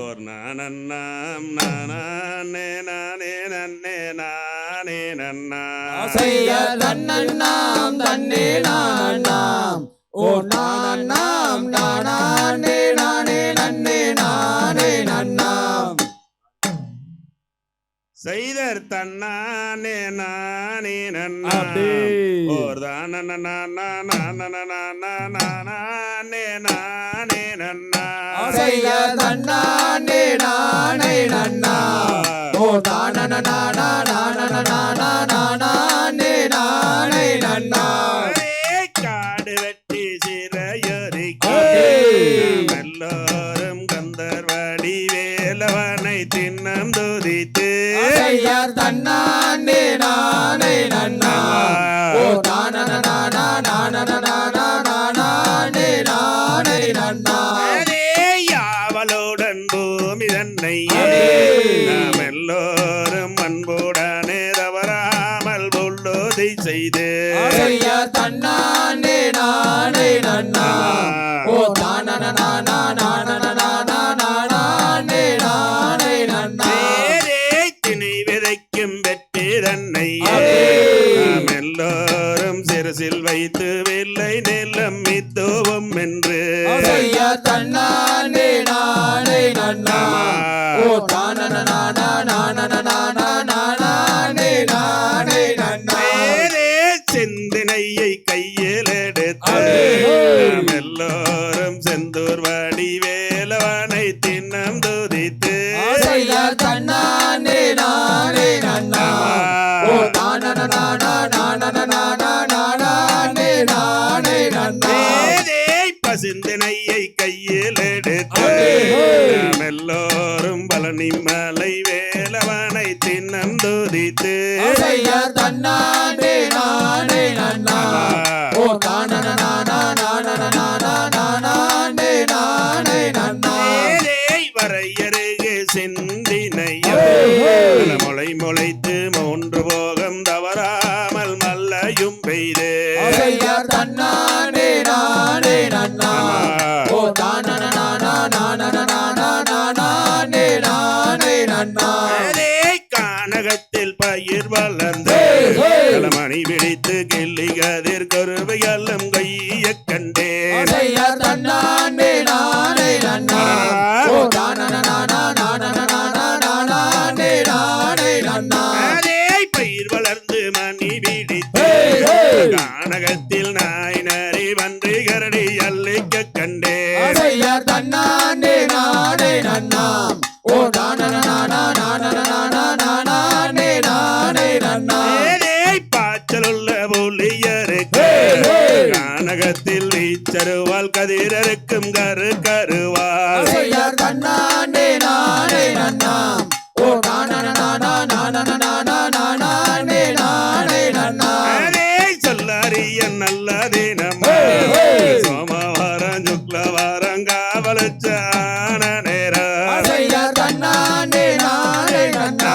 ஓர் நானன்னாம் நானே நானே நன்னே நானே நன்னா செய்ய தன்னண்ணாம் தன்னே நானாம் ஓ நானாம் நானே நானே நன்னே நானே நன்னாம். செய்தர் தன்னானே நானே நன்னா. ஓர் தானே நானே நன்னா செய்ய தன்னானே நானே நன்னா. ஓ நானன நானா நானன நானா நானே நானே நன்னா. காடு வெட்டி. நாம் எல்லோரும் கந்தர்வடி வேலவனை தின்னம் துதித்து. செய்ய தன்னானே நானே நன்னா. அடே. நாம் எல்லோரும் அன்புடனே தவறாமல் உள்ளோதை செய்து. தன்னானே நானே நன்னா. ஓ நானன நானா நானா சிறுசில் வைத்து வெள்ளை நிலம் மித்துவோம் என்று. தன்னானே நானே பழனி மலை வேலவனை தின்னம் துதித்து செய்ய தன்னானே நானே நன்னா. ஓ நானன நானா நானன நானா நானே நானே நன்னா. நேரே வரையருகு சிந்தினையோ அடே. முளை முளைத்து மூன்று போகம் தவறாமல் மல்லையும் பெய்து. செய்ய கருவையல்லும் கைய செய்ய தன்னானே நானே நன்னா ஓ நானா நானன நானா நானே நானே நன்னா பயிர் வளர்ந்து மணி பிடித்து. கானகத்தில் நாய் நரி கரடி அல்லிக்க கண்டேன். செய்ய கானகத்தில் வீச்சருவால் கதிரருக்கும் கரு கருவால் தன்னானே நானே நன்னாம். ஓ நானன நானா நானன நானா நானே நானே நன்னா சொல்லறிய. சோமவாரம் சுக்லவாரம் காவலுச்சான நேரம். தன்னானே நானே நன்னா